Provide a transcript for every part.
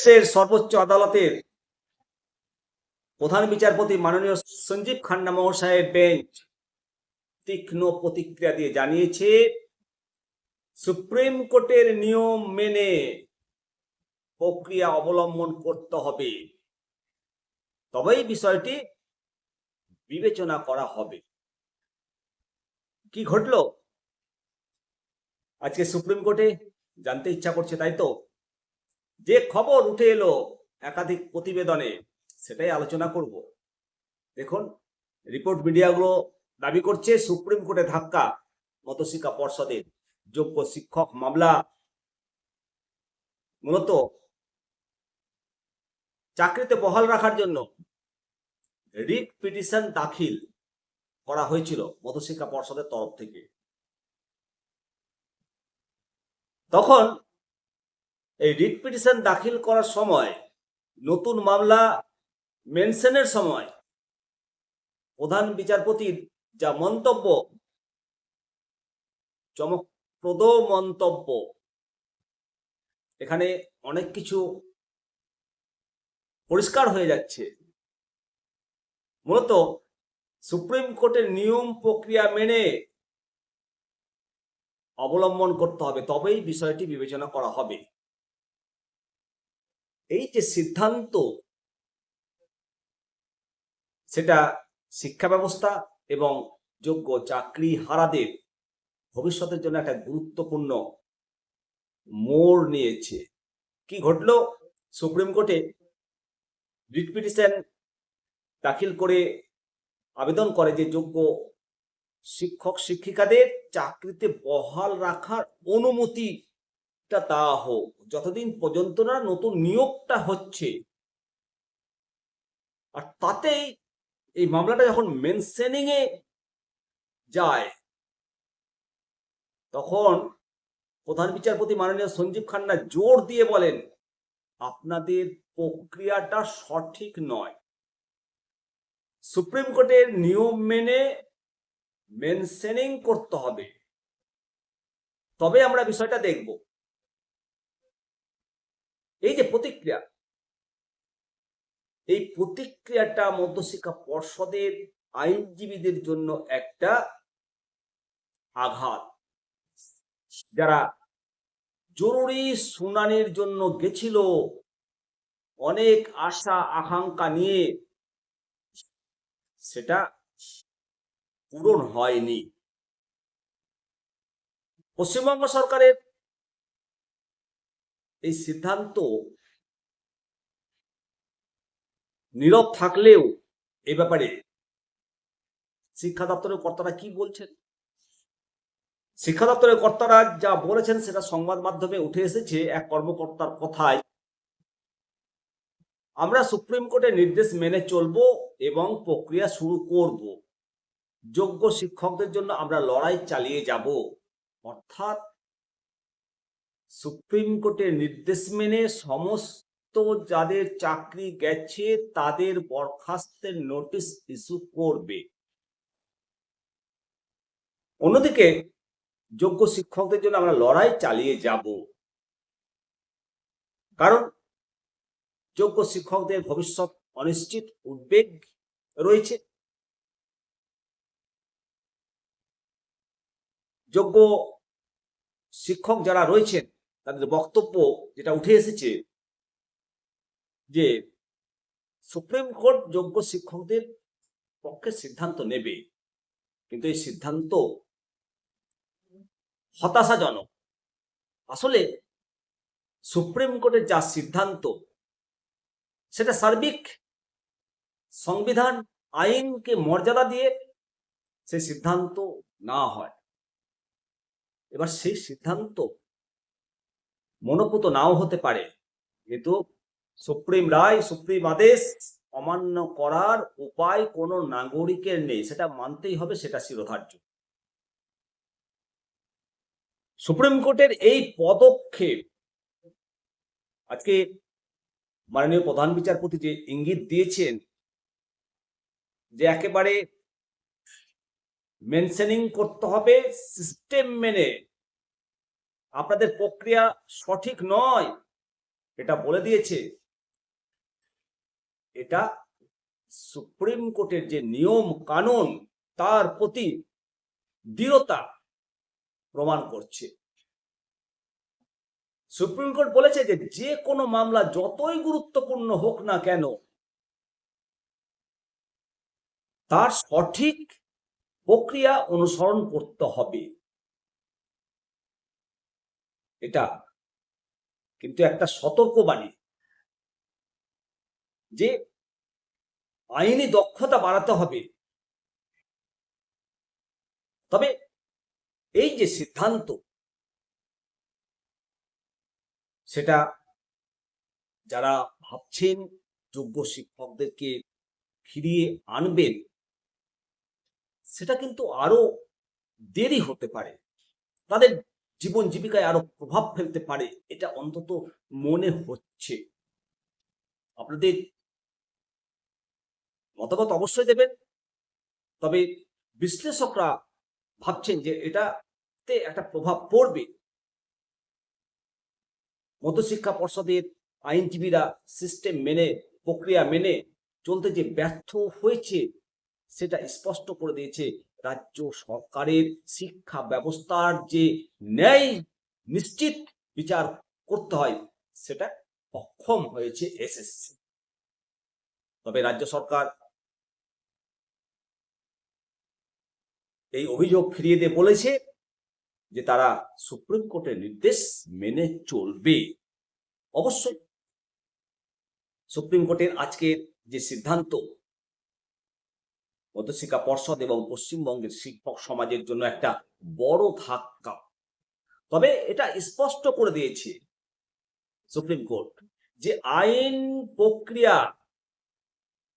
দেশের সর্বোচ্চ আদালতের প্রধান বিচারপতি মাননীয় সঞ্জীব খান্না মহাশয়ের বেঞ্চ তীক্ষ্ণ প্রতিক্রিয়া দিয়ে জানিয়েছে, সুপ্রিম কোর্টের নিয়ম মেনে প্রক্রিয়া অবলম্বন করতে হবে। তবেই বিষয়টি বিবেচনা করা হবে। কি ঘটলো? আজকে সুপ্রিম কোর্টে জানতে ইচ্ছা করছে, তাই তো? যে খবর উঠে এলো একাধিক প্রতিবেদনে, সেটাই আলোচনা করব। দেখুন, রিপোর্ট মিডিয়াগুলো দাবি করছে, সুপ্রিম কোর্টে ধাক্কা মতশিক্ষা পর্ষদের যোগ্য শিক্ষক মামলা। মূলত চাকরিতে বহাল রাখার জন্য রিট পিটিশন দাখিল করা হয়েছিল মতশিক্ষা পর্ষদের তরফ থেকে। তখন এই রিট পিটিশন দাখিল করার সময়, নতুন মামলা মেনশনের সময়, প্রধান বিচারপতির যা মন্তব্য, চমকপ্রদ মন্তব্য। এখানে অনেক কিছু পরিষ্কার হয়ে যাচ্ছে। মূলত সুপ্রিম কোর্টের নিয়ম প্রক্রিয়া মেনে অবলম্বন করতে হবে, তবেই বিষয়টি বিবেচনা করা হবে। এই যে সিদ্ধান্ত, সেটা শিক্ষা ব্যবস্থা এবং যোগ্য চাকরি হারাদের ভবিষ্যতের জন্য একটা গুরুত্বপূর্ণ মোড় নিয়েছে। কি ঘটলো? সুপ্রিম কোর্টে রিট পিটিশন দাখিল করে আবেদন করে যে যোগ্য শিক্ষক, শিক্ষিকাদের চাকরিতে বহাল রাখার অনুমতিটা দেওয়া হোক, যতদিন পর্যন্ত না নতুন নিয়োগটা হচ্ছে, আর তাতেই এই মামলাটা যখন মেনশনিং এ যায়, তখন প্রধান বিচারপতি মাননীয় সঞ্জীব খান্না জোর দিয়ে বলেন, আপনাদের প্রক্রিয়াটা সঠিক নয়। সুপ্রিম কোর্টের নিয়ম মেনে মেনশনিং করতে হবে। তবে আমরা বিষয়টা দেখব। এই যে প্রতিক্রিয়া, এই প্রতিক্রিয়াটা মধ্যশিক্ষা পর্ষদের আইনজীবীদের জন্য একটা আঘাত। যারা জরুরি শুনানির জন্য গেছিল, অনেক আশা, আকাঙ্ক্ষা নিয়ে সেটা পূরণ হয়নি। পশ্চিমবঙ্গ সরকারের এই সিদ্ধান্ত নীরব থাকলেও এ ব্যাপারে শিক্ষা দপ্তরের কর্তারা কি বলছেন? শিক্ষা দপ্তরের কর্তারা যা বলেছেন সেটা সংবাদ মাধ্যমে উঠে এসেছে। এক কর্মকর্তার কথায় আমরা সুপ্রিম কোর্টের নির্দেশ মেনে চলব এবং প্রক্রিয়া শুরু করব। যোগ্য শিক্ষকদের জন্য আমরা লড়াই চালিয়ে যাব। অর্থাৎ সুপ্রিম কোর্টের নির্দেশ মেনে সমস্ত যাদের চাকরি গেছে, তাদের বরখাস্তের নোটিশ ইস্যু করবে। অন্যদিকে, যোগ্য শিক্ষকদের জন্য আমরা লড়াই চালিয়ে যাব। কারণ, যোগ্য শিক্ষকদের ভবিষ্যৎ অনিশ্চিত উদ্বেগ রয়েছে। যোগ্য শিক্ষক যারা রয়েছেন তাদের বক্তব্য যেটা উঠে এসেছে যে সুপ্রিম কোর্ট যোগ্য শিক্ষকদের পক্ষে সিদ্ধান্ত নেবে। কিন্তু এই সিদ্ধান্ত হতাশাজনক। আসলে সুপ্রিম কোর্টের যা সিদ্ধান্ত, সেটা সার্বিক সংবিধান আইনকে মর্যাদা দিয়ে সেই সিদ্ধান্ত না হয়। এবার সেই সিদ্ধান্ত মনোপুত নাও হতে পারে। কিন্তু সুপ্রিম রায়, সুপ্রিম আদেশ অমান্য করার উপায় কোনো নাগরিকের নেই, সেটা মানতেই হবে, সেটা শিরোধার্য। সুপ্রিম কোর্টের এই পদক্ষেপ, আজকে মাননীয় প্রধান বিচারপতি যে ইঙ্গিত দিয়েছেন, যে একেবারে মেনশনিং করতে হবে সিস্টেম মেনে আপনাদের প্রক্রিয়া সঠিক নয়, এটা বলে দিয়েছে। এটা সুপ্রিম কোর্টের যে নিয়ম, কানুন, তার প্রতি দৃঢ়তা প্রমাণ করছে। সুপ্রিম কোর্ট বলেছে যে যে কোনো মামলা যতই গুরুত্বপূর্ণ হোক না কেন, তার সঠিক প্রক্রিয়া অনুসরণ করতে হবে। এটা। কিন্তু একটা সতর্কবাণী। যে আইনি দক্ষতা বাড়াতে হবে। তবে এই যে সিদ্ধান্ত, সেটা যারা ভাবছেন যোগ্য শিক্ষকদেরকে ফিরিয়ে আনবেন, সেটা কিন্তু আরও দেরি হতে পারে। তাদের জীবন জীবিকায় আরও প্রভাব ফেলতে পারে, এটা অন্তত মনে হচ্ছে। আপনাদের মতামত অবশ্যই দেবেন, তবে বিশ্লেষকরা ভাবছেন যে এটাতে একটা প্রভাব পড়বে। মধ্যশিক্ষা পর্ষদের আইনজীবীরা সিস্টেম মেনে, প্রক্রিয়া মেনে চলতে যে ব্যর্থ হয়েছে, সেটা স্পষ্ট করে দিয়েছে রাজ্য সরকারের শিক্ষা ব্যবস্থার যে ন্যায় নিশ্চিত বিচার করতে হয়, সেটা অক্ষম হয়েছে এসএসসি। তবে রাজ্য সরকার এই অভিযোগ ফিরিয়ে দিয়ে বলেছে যে তারা সুপ্রিম কোর্টের নির্দেশ মেনে চলবে। অবশ্যই সুপ্রিম কোর্টের আজকের যে সিদ্ধান্ত মধ্যশিক্ষা পর্ষদ এবং পশ্চিমবঙ্গের শিক্ষক সমাজের জন্য একটা বড় ধাক্কা। তবে এটা স্পষ্ট করে দিয়েছে সুপ্রিম কোর্ট যে আইন প্রক্রিয়া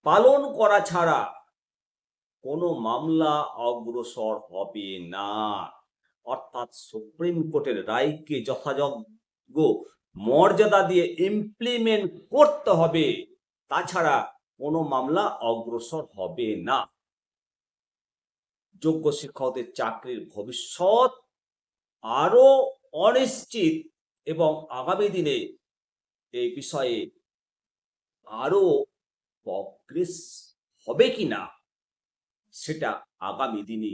পালন করা ছাড়া কোনো মামলা অগ্রসর হবে না। অর্থাৎ সুপ্রিম কোর্টের রায়কে যথাযোগ্য মর্যাদা দিয়ে ইমপ্লিমেন্ট করতে হবে, তাছাড়া কোনো মামলা অগ্রসর হবে না। যোগ্য শিক্ষকদের চাকরির ভবিষ্যৎ আরও অনিশ্চিত এবং আগামী দিনে এই বিষয়ে আরও প্রগ্রেস হবে কিনা সেটা আগামী দিনে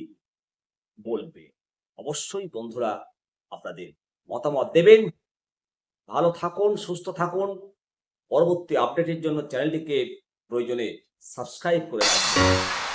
বলবে। অবশ্যই বন্ধুরা আপনাদের মতামত দেবেন। ভালো থাকুন, সুস্থ থাকুন। পরবর্তী আপডেটের জন্য চ্যানেলটিকে প্রয়োজনে সাবস্ক্রাইব করে রাখবেন।